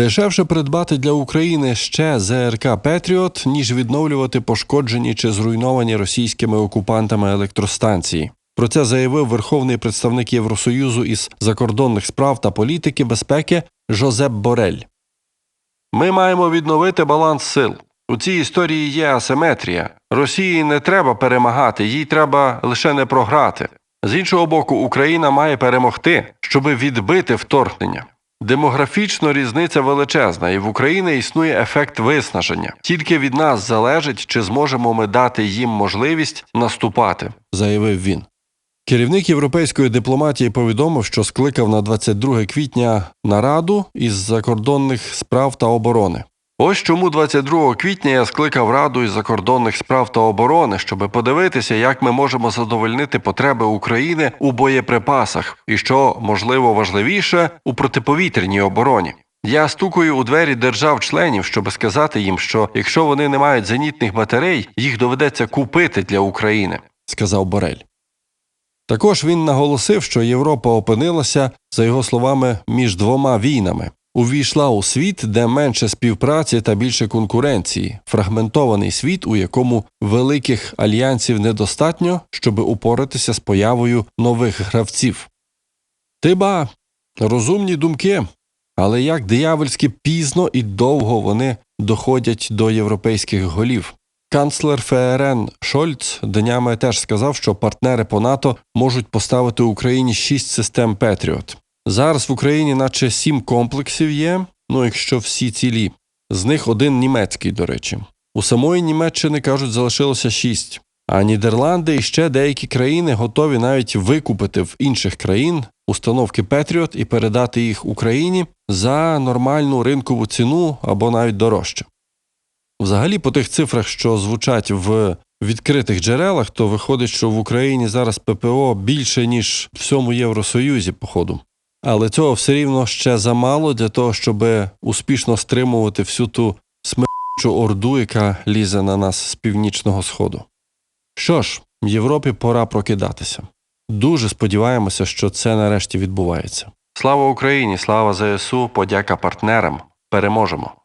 Дешевше придбати для України ще ЗРК Петріот, ніж відновлювати пошкоджені чи зруйновані російськими окупантами електростанції. Про це заявив верховний представник Євросоюзу із закордонних справ та політики безпеки Жозеп Борель. Ми маємо відновити баланс сил. У цій історії є асиметрія. Росії не треба перемагати, їй треба лише не програти. З іншого боку, Україна має перемогти, щоб відбити вторгнення. Демографічно різниця величезна, і в Україні існує ефект виснаження. Тільки від нас залежить, чи зможемо ми дати їм можливість наступати, заявив він. Керівник європейської дипломатії повідомив, що скликав на 22 квітня нараду із закордонних справ та оборони. Ось чому 22 квітня я скликав Раду із закордонних справ та оборони, щоб подивитися, як ми можемо задовольнити потреби України у боєприпасах, і що можливо важливіше у протиповітряній обороні. Я стукаю у двері держав-членів, щоб сказати їм, що якщо вони не мають зенітних батарей, їх доведеться купити для України, сказав Борель. Також він наголосив, що Європа опинилася, за його словами, між двома війнами. Увійшла у світ, де менше співпраці та більше конкуренції, фрагментований світ, у якому великих альянсів недостатньо, щоб упоратися з появою нових гравців. Ти ба, розумні думки, але як диявольськи пізно і довго вони доходять до європейських голів. Канцлер ФРН Шольц днями теж сказав, що партнери по НАТО можуть поставити Україні шість систем Петріот. Зараз в Україні наче сім комплексів є, ну якщо всі цілі. З них один німецький, до речі. У самої Німеччини кажуть, залишилося шість. А Нідерланди і ще деякі країни готові навіть викупити в інших країн установки Петріот і передати їх Україні за нормальну ринкову ціну або навіть дорожче. Взагалі, по тих цифрах, що звучать в відкритих джерелах, то виходить, що в Україні зараз ППО більше, ніж в всьому Євросоюзі, походу. Але цього все рівно ще замало для того, щоб успішно стримувати всю ту смерчу орду, яка лізе на нас з північного сходу. Що ж, Європі пора прокидатися. Дуже сподіваємося, що це нарешті відбувається. Слава Україні! Слава ЗСУ! Подяка партнерам! Переможемо!